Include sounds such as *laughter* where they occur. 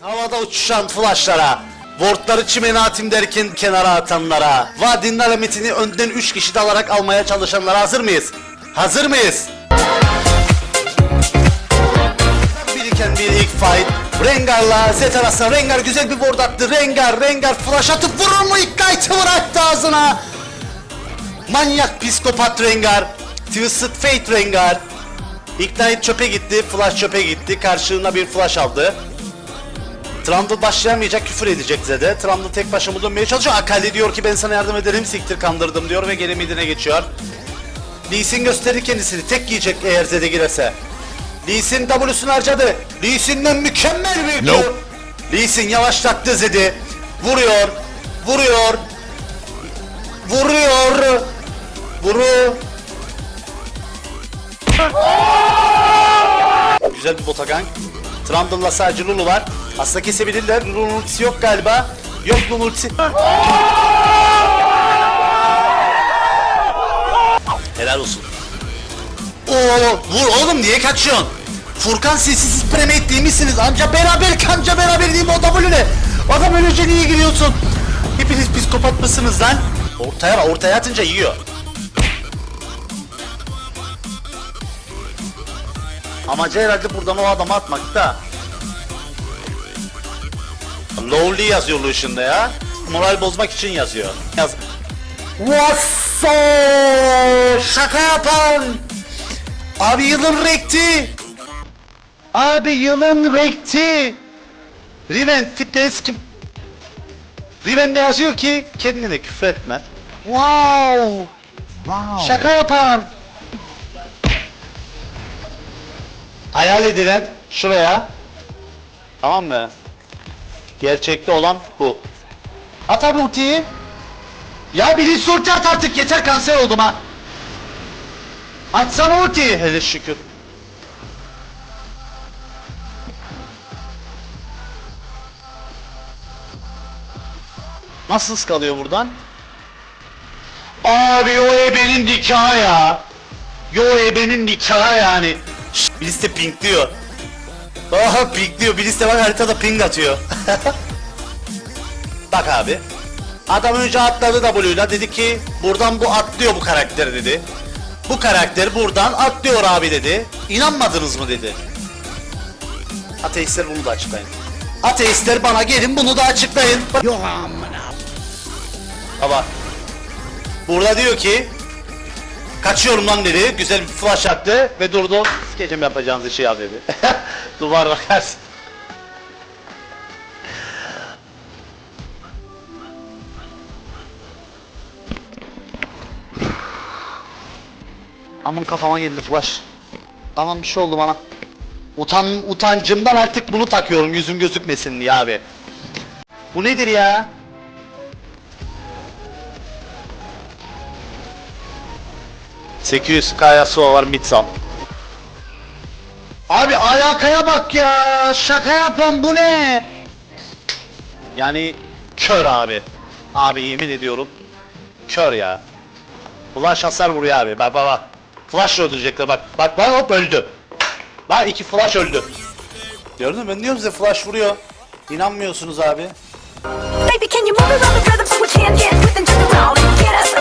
Havada uçuşan flashlara, wardları çimene atayım derken kenara atanlara, vadinin alametini önden 3 kişi dalarak almaya çalışanlara hazır mıyız? Hazır mıyız? Biriken bir ilk fight. Rengar'la Zed arasında Rengar güzel bir ward attı. Rengar, Rengar flash atıp vurur mu? Ignite'ı bıraktı ağzına. Manyak psikopat Rengar. Twisted Fate Rengar. Ignite çöpe gitti, flash çöpe gitti. Karşılığına bir flash aldı. Trundle başlayamayacak küfür edecek Zed'e. Trundle tek başına dönmeye çalışıyor. Akali diyor ki ben sana yardım ederim siktir kandırdım diyor ve geri midine geçiyor. Lee Sin gösterir kendisini. Tek yiyecek eğer Zed'e girerse. Lee Sin W'sunu harcadı. Lee Sin'den mükemmel bir Nope. Lee Sin yavaşlattı Zed'i. Vuruyor. Vuruyor. Vuruyor. Vuru. Güzel bir botagang. Trundle'la sadece Lulu var. Aslında kesebilirler. Lulu'nun ultisi yok galiba. Yok Lulu'nun ultisi. Helal olsun. Oo, vur oğlum niye kaçıyorsun? Furkan siz siz premate değil misiniz? Anca beraber kanca beraber değil mi o W ne? Adam ölünce niye giriyorsun? Hepiniz psikopat mısınız lan? Ortaya ortaya atınca yiyor. Amacı herhalde buradan o adamı atmak da. Lowly yazıyor Lucian'da ya. Moral bozmak için yazıyor. Yaz. Vasso! Şaka yapan! Abi yılın rekti! Abi yılın rekti! Riven fitness kim? Riven ne yazıyor ki? Kendine küfür etme. Wow! Wow. Şaka yapan! Hayal edilen şuraya. Tamam mı? Gerçekte olan bu. At abi ultiyi. Ya birinci ulti at artık yeter kanser oldum ha. Atsana ultiyi. Hele şükür. Nasıl ıskalıyor buradan? Abi o ebenin nikahı ya. Yo ebenin nikahı yani. Birisi de ping diyor. Aha ping diyor. Birisi de bak haritada ping atıyor. *laughs* bak abi. Adam önce atladı W'yla dedi ki buradan bu atlıyor bu karakter dedi. Bu karakter buradan atlıyor abi dedi. İnanmadınız mı dedi. Ateistler bunu da açıklayın. Ateistler bana gelin bunu da açıklayın. Baba. Burada diyor ki Kaçıyorum lan dedi. Güzel bir flash attı ve durdu. Sikeceğim yapacağınız işi ya dedi. *laughs* Duvar bakarsın. Aman kafama geldi flash. Aman bir şey oldu bana. Utan utancımdan artık bunu takıyorum yüzüm gözükmesin diye abi. Bu nedir ya? ...800 kaya su var mitsam. Abi alakaya bak ya! Şaka yapan bu ne? Yani kör abi. Abi yemin ediyorum. Kör ya. Flash hasar vuruyor abi. Bak bak bak. Flash öldürecekler bak. Bak bak hop öldü. Bak iki flash öldü. Gördün mü? Ben diyorum size flash vuruyor. İnanmıyorsunuz abi. Baby, can you move around the rhythm so we can't get within just around and get us